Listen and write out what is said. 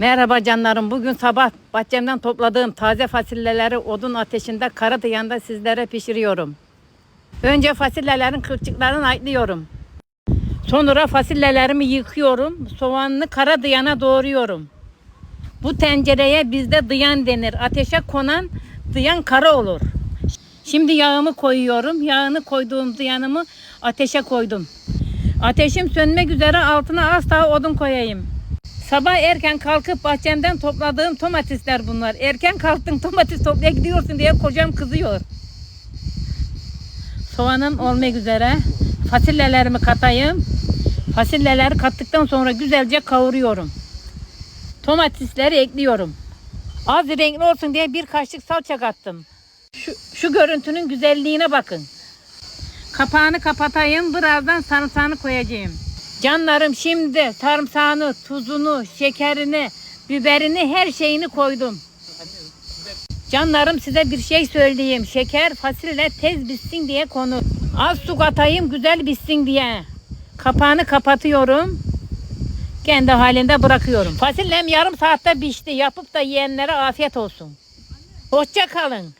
Merhaba canlarım. Bugün sabah bahçemden topladığım taze fasulyeleri odun ateşinde kara dıyanda sizlere pişiriyorum. Önce fasulyelerin kılçıklarını ayıklıyorum. Sonra fasulyelerimi yıkıyorum. Soğanını kara dıyana doğruyorum. Bu tencereye bizde dıyan denir. Ateşe konan dıyan kara olur. Şimdi yağımı koyuyorum. Yağını koyduğum dıyanımı ateşe koydum. Ateşim sönmek üzere altına az daha odun koyayım. Sabah erken kalkıp bahçemden topladığım domatesler bunlar. Erken kalktın domates toplaya gidiyorsun diye kocam kızıyor. Soğanım olmak üzere. Fasulyelerimi katayım. Fasulyeleri kattıktan sonra güzelce kavuruyorum. Domatesleri ekliyorum. Az renkli olsun diye bir kaşık salça kattım. Şu, şu görüntünün güzelliğine bakın. Kapağını kapatayım. Birazdan sarımsağını koyacağım. Canlarım şimdi sarımsağını, tuzunu, şekerini, biberini her şeyini koydum. Canlarım size bir şey söyleyeyim. Şeker fasulye tez bitsin diye konu. Az su katayım güzel bitsin diye. Kapağını kapatıyorum. Kendi halinde bırakıyorum. Fasulyem yarım saatte pişti. Yapıp da yiyenlere afiyet olsun. Hoşça kalın.